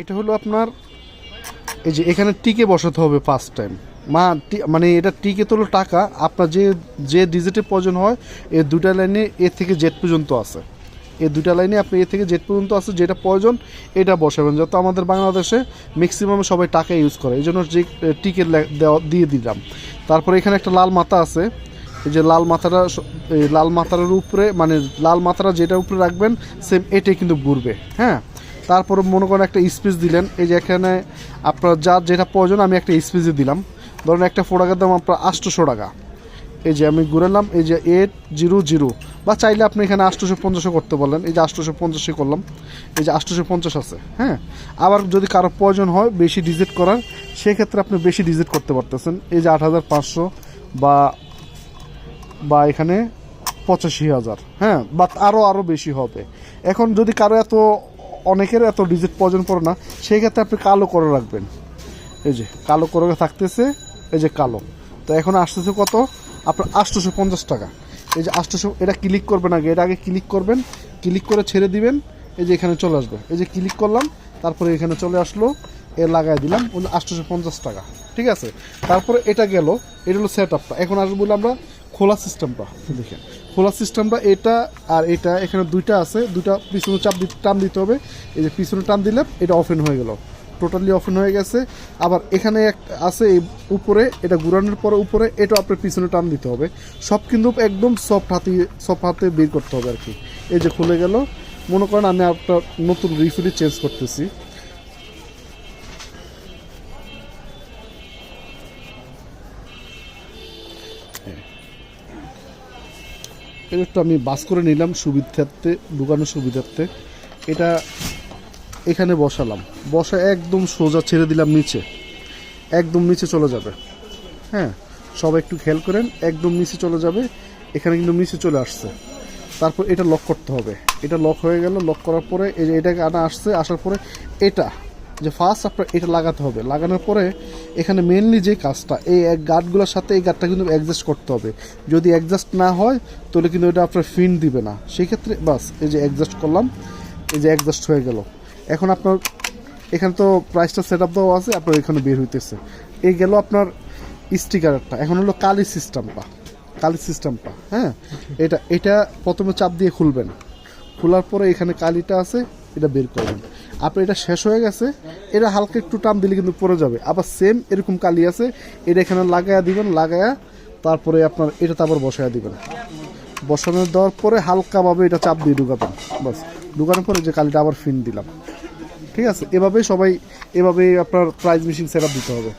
এটা হলো আপনার, এই যে এখানে টিকে বসাতে হবে ফার্স্ট টাইম মা মানে এটা টিকে তো হলো টাকা, আপনার যে যে ডিজিটের প্রয়োজন হয়, এই দুটা লাইনে এ থেকে জেড পর্যন্ত আছে। এই দুটা লাইনে আপনি এ থেকে জেড পর্যন্ত আছে, যেটা প্রয়োজন, এটা বসাবেন। যত আমাদের বাংলাদেশে ম্যাক্সিমাম সবাই টাকা ইউজ করে, এই জন্য যে টিকে দিয়ে দিলাম। তারপরে এখানে একটা লাল মাথা আছে, এই যে লাল মাথাটা লাল মাথার উপরে মানে লাল মাথাটা যেটা উপরে রাখবেন সেম এটাই কিন্তু ঘুরবে হ্যাঁ? তারপরে মনে করেন একটা স্পেস দিলেন, এই যে এখানে আপনার যার যেটা প্রয়োজন, আমি একটা স্পেসে দিলাম। ধরুন একটা ফোটাকার দাম আপনার আটশোশো টাকা। এই যে আমি ঘুরালাম এই যে এইট জিরো জিরো বা চাইলে আপনি এখানে আটশোশো পঞ্চাশও করতে পারলেন। এই যে আটশোশো পঞ্চাশই করলাম, এই যে আটশোশো পঞ্চাশ আছে হ্যাঁ? আবার যদি কারও প্রয়োজন হয়, বেশি ডিজিট করার, সেক্ষেত্রে আপনি বেশি ডিজিট করতে পারতেছেন। এই যে আট হাজার পাঁচশো বা বা এখানে পঁচাশি হাজার হ্যাঁ? বা আরও আরও বেশি হবে। এখন যদি কারও এত অনেকের এত ডিজিট প্রয়োজন পড়ে না সেই ক্ষেত্রে আপনি কালো করে রাখবেন। এই যে, কালো করে থাকতেছে, এই যে কালো। তো এখন আসতেছে কত? আপনার আটশোশো পঞ্চাশ টাকা। এই যে আটশোশো এটা ক্লিক করবেন আগে, এটা আগে ক্লিক করবেন ক্লিক করে ছেড়ে দিবেন, এই যে এখানে চলে আসবে। এই যে ক্লিক করলাম, তারপরে এখানে চলে আসলো, এ লাগাই দিলাম আটশোশো পঞ্চাশ টাকা। ঠিক আছে? তারপরে এটা গেল, এটা হলো সেট আপটা এখন আসব বলে আমরা খোলা সিস্টেমটা, দেখেন। খোলা সিস্টেমটা এটা আর এটা, এখানে দুইটা আছে, দুইটা পিছনে চাপ দিতে টান দিতে হবে। এই যে পিছনে টান দিলে এটা অফেন হয়ে গেল। টোটালি অফেন হয়ে গেছে। আবার এখানে এক আছে এই উপরে, এটা ঘুরানোর পরে উপরে এটা আপনার পিছনে টান দিতে হবে। সব কিন্তু একদম সফট হাতে সফট হাতে বের করতে হবে আর কি। এই যে খুলে গেল। মনে করেন আমি আপনার নতুন রিফিলি চেঞ্জ করতেছি। এটা একটু আমি বাস করে নিলাম সুবিধার্থে, ঢুকানোর সুবিধার্থে। এটা এখানে বসালাম। বসা একদম সোজা ছেড়ে দিলাম নিচে। একদম নিচে চলে যাবে। হ্যাঁ সবাই একটু খেয়াল করেন, একদম নিচে চলে যাবে। এখানে কিন্তু নিচে চলে আসছে। তারপর এটা লক করতে হবে। এটা লক হয়ে গেল লক করার পরে এই যে এটাকে আনা আসছে, আসার পরে এটা যে ফার্স্ট আপনার এটা লাগাতে হবে। লাগানোর পরে এখানে মেনলি যে কাজটা, এই গার্ডগুলোর সাথে এই গার্ডটা কিন্তু অ্যাডজাস্ট করতে হবে। যদি অ্যাডজাস্ট না হয়, তাহলে কিন্তু এটা আপনার ফিন দিবে না। সেই ক্ষেত্রে বাস, এই যে অ্যাডজাস্ট করলাম, এই যে অ্যাডজাস্ট হয়ে গেল। এখন আপনার, এখানে তো প্রাইসটা সেট আপ দেওয়া আছে, আপনার এখানে বের হইতেছে। এই গেল আপনার স্টিকারটা এখন হলো কালি সিস্টেমটা কালি সিস্টেমটা হ্যাঁ? এটা এটা প্রথমে চাপ দিয়ে খুলবেন। খোলার পরে এখানে কালিটা আছে এটা বের করবেন আপনার এটা শেষ হয়ে গেছে, এটা হালকা একটু টান দিলে কিন্তু পড়ে যাবে। আবার সেম এরকম কালি আছে, এটা এখানে লাগায়া দিবেন, লাগায়া তারপরে আপনার এটা তারপর বসায়া দিবেন। বসানো দেওয়ার পরে হালকাভাবে এটা চাপ দিয়ে ঢুকাবেন, বাস। ঢুকানোর পরে যে কালিটা আবার ফিন দিলাম। ঠিক আছে? এভাবেই সবাই, এভাবেই আপনার প্রাইজ মেশিন সেট দিতে হবে।